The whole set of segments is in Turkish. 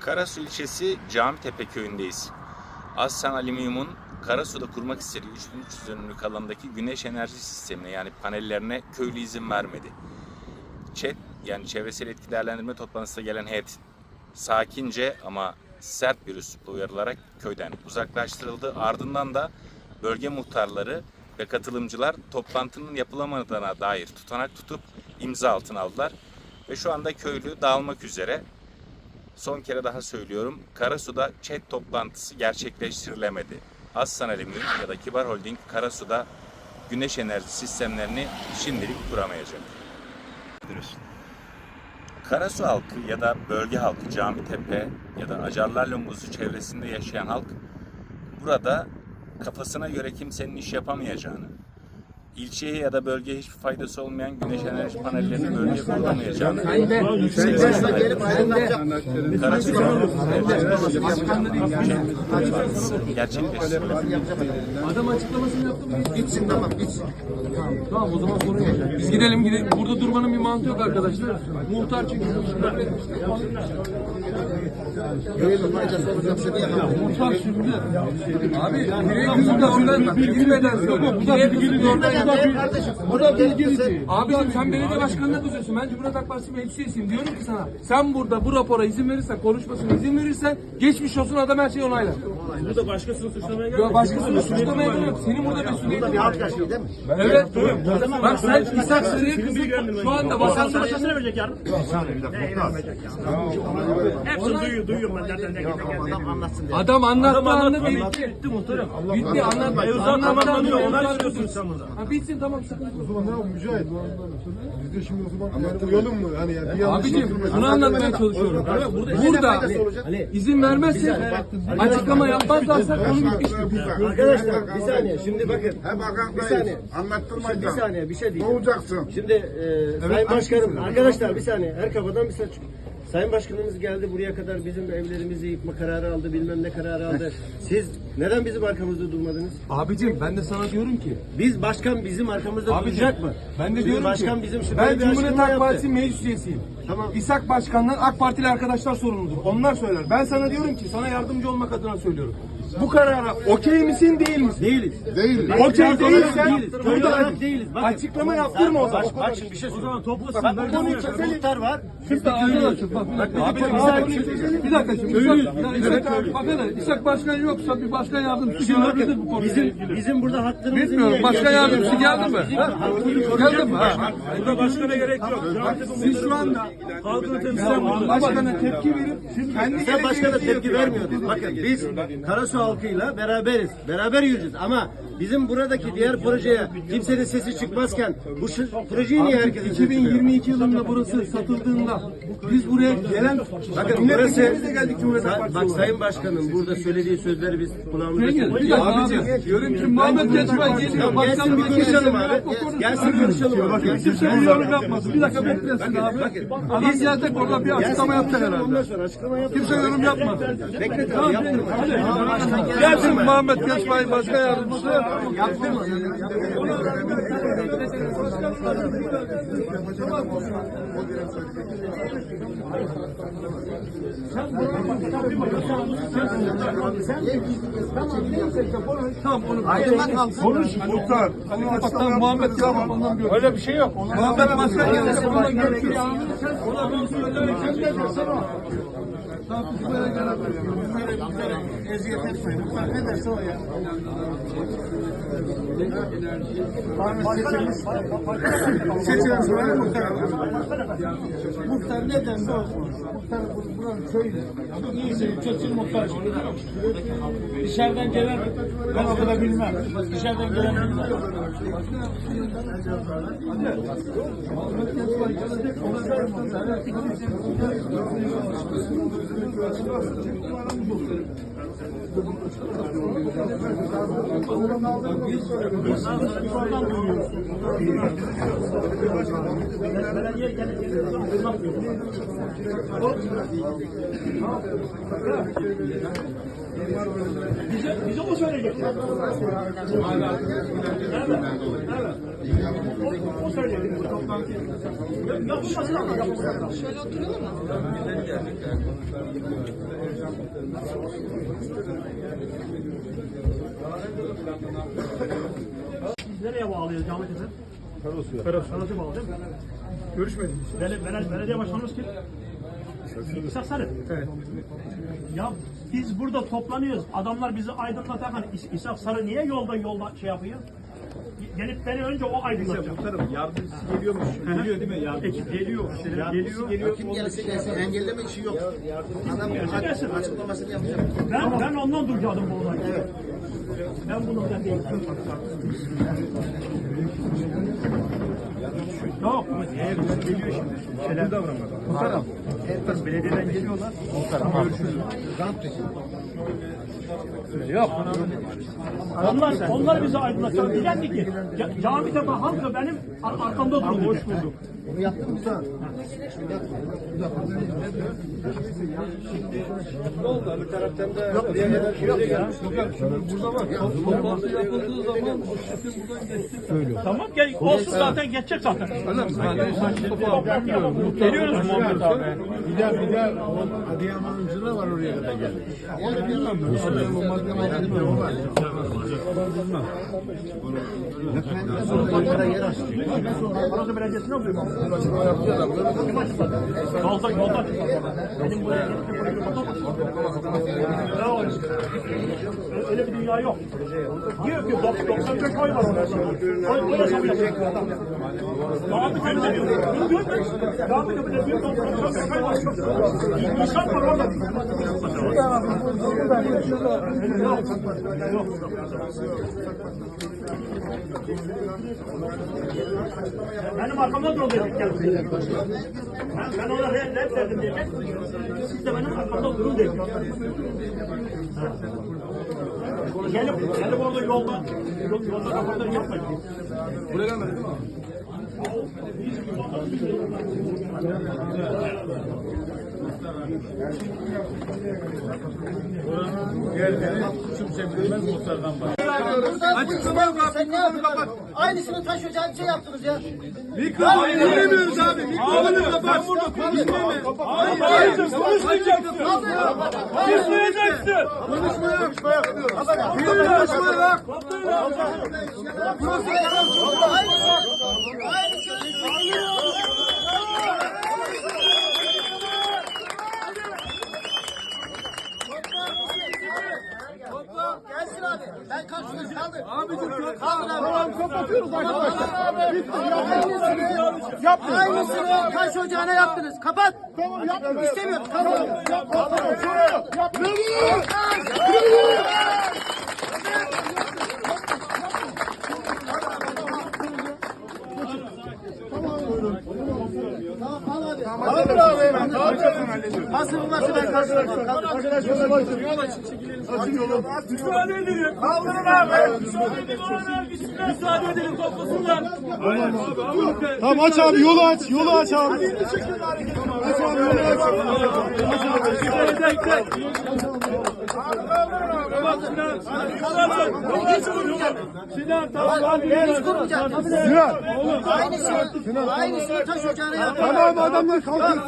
Karasu ilçesi Camitepe köyündeyiz. Aslan Alüminyum'un Karasu'da kurmak istediği 3300 dönümlük alandaki güneş enerji sistemine yani panellerine köylü izin vermedi. ÇED yani çevresel etki değerlendirme toplantısına gelen heyet sakince ama sert bir üslupla uyarılarak köyden uzaklaştırıldı. Ardından da bölge muhtarları ve katılımcılar toplantının yapılamadığına dair tutanak tutup imza altına aldılar. Ve şu anda köylü dağılmak üzere. Son kere daha söylüyorum. Karasu'da ÇED toplantısı gerçekleştirilemedi. Aslan Alüminyum ya da Kibar Holding Karasu'da güneş enerji sistemlerini şimdilik kuramayacak. Karasu halkı ya da bölge halkı Camitepe ya da Acarlar Lumbuzu çevresinde yaşayan halk burada kafasına göre kimsenin iş yapamayacağını, ilçeye ya da bölgeye hiçbir faydası olmayan güneş enerji panellerini bölgeye kurulamayacağını, Karasu gerçekleştirildi. Adam açıklamasını yaptı mı? Gitsin tamam gitsin. Tamam o zaman sorun yok. Biz gidelim gidelim. Burada durmanın bir mantığı yok arkadaşlar. Muhtar çünkü. Bir şey diyemem. Muhtar şimdi. Abi kızım da oradan girmeden söyle. Direğe kızım da oradan Gel kardeşim. Burada bilgi Abicim sen belediye başkanına kızıyorsun. Ben Cumhuriyet Halk Partisi meclisiyim. Diyorum ki sana sen burada bu rapora izin verirsen, konuşmasına izin verirsen geçmiş olsun adam her şeyi onaylar. Burada başkasını suçlamaya Ya gelmedik. başkasını suçlamaya gerek yok. Senin burada mesuliyetin bir var. yaşıyor değil mi? Evet. Bak sen İshak Sarı'ya kızın şu anda vatandaş Başkasını verecek yarın. Hepsini duyuyor, duyuyorum ben nereden ne Adam anlatsın diye. Adam anlattı anlattı, bitti. bitti muhtarım. Bitti anlattı, tamamlanıyor, anlattı, onay anlattı. veriyorsun sen burada. Ha bitsin tamam yok. O zaman ne Mücahit? Biz de şimdi o zaman yani uyalım mı? Yani, yani bir yanlış Abicim bunu anlatmaya çalışıyorum. Burada izin vermezse açıklama yapmazlarsa konu bitmiştir. Arkadaşlar bir saniye şimdi bakın. Hem Hakan Bir saniye. anlattırmayın. Bir saniye bir şey Ne diyeceğim. olacaksın? Şimdi e, Sayın Başkanım arkadaşlar bir saniye her kafadan bir saç. Sayın Başkanımız geldi buraya kadar bizim evlerimizi yıkma kararı aldı bilmem ne kararı aldı. Siz neden bizim arkamızda durmadınız? Abicim ben de sana diyorum ki Biz başkan bizim arkamızda Abicim, duracak mı? ben de Şimdi diyorum başkan ki bizim şimdi ben bir Cumhuriyet açıklama Halk yaptı. Partisi meclis üyesiyim. Tamam. İshak Başkan'dan AK Partili arkadaşlar sorumludur. Onlar söyler. Ben sana diyorum ki sana yardımcı olmak adına söylüyorum. Bu karara okey misin değil misin? Değiliz. Değil. Okey değilsen Değiliz. Köylü burada olarak değiliz. Bakın. açıklama yaptırma o zaman. Bak, bak şimdi bir şey O söyleyeyim. zaman toplasın. Bak ben burada de muhtar, var. Şimdi arkadaşlar bak Abi, bir bir dakika. dakika. Bir dakika şimdi. Köylüyüz. İshak, İshak, Başkan yoksa bir başkan yardımcısı bakın bu konuda. bizim, bizim burada haklarımızı Bilmiyorum. Başkan yardımcısı geldi mi? Geldi mi? Burada başkana gerek yok. Siz şu anda halkını temsilen burada. başkana tepki verip kendi Sen başkana tepki vermiyoruz. Bakın biz Karasu halkıyla beraberiz. Beraber yürüyeceğiz ama bizim buradaki diğer projeye kimsenin sesi çıkmazken bu projeyi niye herkes 2022 yılında burası satıldığında biz buraya gelen Bakın burası geldik Cumhuriyet bak olarak. Sayın Başkanım burada söylediği sözleri biz kulağımızda Peki, abi. Diyorum ki Muhammed Geçmay geliyor. Gelsin bir konuşalım şey abi. Gelsin konuşalım abi. Kimse bir yorum yapmasın. Bir dakika beklesin abi. Adam gelecek orada bir açıklama yapacak herhalde. Kimse yorum yapmaz. Beklet abi yaptırma. Gelsin Muhammed Geçmay başkan yardımcısı. Yaptırma. Konuş muhtar. Hatta Muhammed bir Öyle bir şey yok. Muhammed başkan gelsin. Ondan görüşürüz. Ona bir söyle. Eziyet etmeyin. Bunlar ne derse o ya. Seçilen sonra muhtar. Muhtar ne derse o. Muhtar bu- buranın köyü. İyisi kötü muhtar. Dışarıdan gelen ben o kadar bilmem. Dışarıdan gelen bilmem. Bize o söyleyecek. Evet. Evet. O, o söyleyecek. Şöyle oturalım mı? Nereye bağlıyor Cami Tepe? Karasu'ya. Karasu'ya bağlı değil mi? Görüşmediniz. Bel Bel Belediye Başkanımız kim? İshak Sarı. Evet. Ya biz burada toplanıyoruz. Adamlar bizi aydınlatarken İs- İshak Sarı niye yolda yolda şey yapıyor? Gelip beni önce o aydınlatacak. Muhtarım yardımcısı geliyormuş. Geliyor değil mi? Yardımcısı. Ekip geliyor. Yardımcısı geliyor. Kim gelirse gelsin engelleme işi yok. Adam Gelsin. açıklamasını yapacak. Ben, ben ondan duracaktım bu olayı. Ben bunu ben değilim. Yok. Geliyor şimdi. Şeyler davranmadan. Muhtarım. Muhtarım belediyeden geliyorlar. Muhtarım. Görüşürüz. Yok. Onlar, onlar bizi aydınlatacak. Diyecekti ki ca- cami tepe halkı benim ar- arkamda durun. Hoş bulduk. Bunu yaptın mı sen? Bir taraftan da diğer yerler şöyle gelmiş. Burada var. Toplantı yapıldığı zaman bütün buradan geçtik. Tamam gel, olsun zaten geçecek zaten. Geliyoruz Muhammed abi. Bir de bir de o Adıyaman'ın da var oraya kadar geldi. Burası belediyesine mi? Yolda yolda. Benim buraya Bravo. Öyle bir dünya yok. Diyor ki 95 oy var orada. Oy oy hesabı yapıyor. Daha bir mu? Daha bir kötü diyor. 95 oy var. İnsan var orada. Benim arkamda durun dedik kendisi. Ben, ben ona red, red dedim diyecek. Siz de benim arkamda durun dedik. Gelip, gelip orada yolda, yol- yolda kafaları yapmayın. Buraya gelmedi değil mi? Geldi. Kimse bilmez muhtardan bak. Sen ne yapıyorsun? Aynısını taş ocağı bir şey yaptınız ya. Mikrofonu dinlemiyoruz abi. Mikrofonu kapat. Hayır, konuşmayacaksın. Konuşmayacaksın. Konuşma yok. Konuşma yok. Gelsin abi. Ben karşılıyorum. Kaldır. Abicim kaldır abi. Tamam Kapatıyoruz arkadaşlar. Yaptınız. Aynısını taş ocağına yaptınız. Kapat. Tamam yaptım. İstemiyorum. Kaldır. Tamam. Sonra yok. Yapma. Tamam al abi. Kaldır abi. Nasıl bulması ben karşılarım. Kaldır. Arkadaşlar yol açın. Yol açın. Yolu. Müsaade edelim. Kaldırın abi. Müsaade edelim. Müsaade edelim. Toplasınlar. Tamam aç abi yolu aç. Yolu aç abi. Aç abi yolu aç. Aç abi. Sinan tamam. Biz kurmayacağız. Sinan. Aynısını, aynısını taş ocağına yaptınız. Tamam adamlar kalkıyor.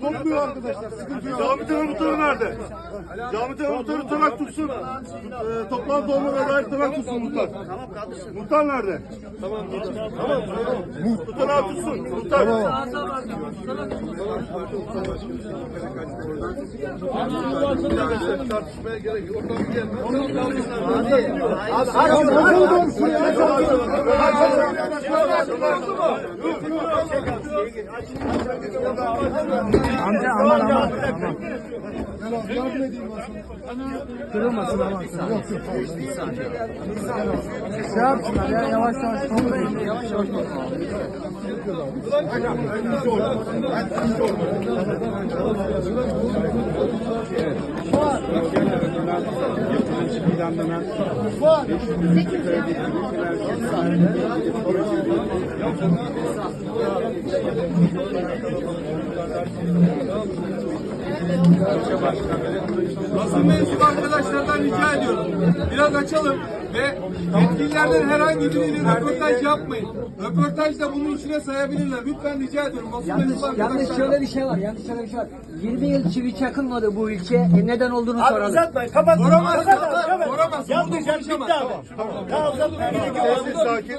Topluyor arkadaşlar. Sıkıntı yok. Cami taraftarı nerede? Cami taraftarı tırnak tutsun. E, toplantı olmadan dair tırnak tutsun muhtar. Muhtar nerede? Tamam. Tamam. Muhtar tutsun. Muhtar. Tartışmaya gerek yok. Oradan bir gelmez. Amca aman aman. Yardım edeyim Kırılmasın aman. Yok yok. Şey yapsınlar ya yavaş yavaş toplayın. Yavaş yavaş Basın mensubu arkadaşlardan rica ediyorum. Biraz açalım. Ve yetkililerden herhangi biriyle röportaj yapmayın. Röportaj da bunun içine sayabilirler. Lütfen rica ediyorum. Basın Yalnız, mensubu yalnız arkadaşlar. şöyle bir şey var. Yalnız şöyle bir şey var. 20 yıl çivi çakılmadı bu ülke. E neden olduğunu Abi soralım. uzatmayın. Kapatın. Soramazsın. Kapat, kapat. Soramazsın. Yapmayacak Burada bitti abi. Tamam. Daha uzatmaya gerek yok. Sakin.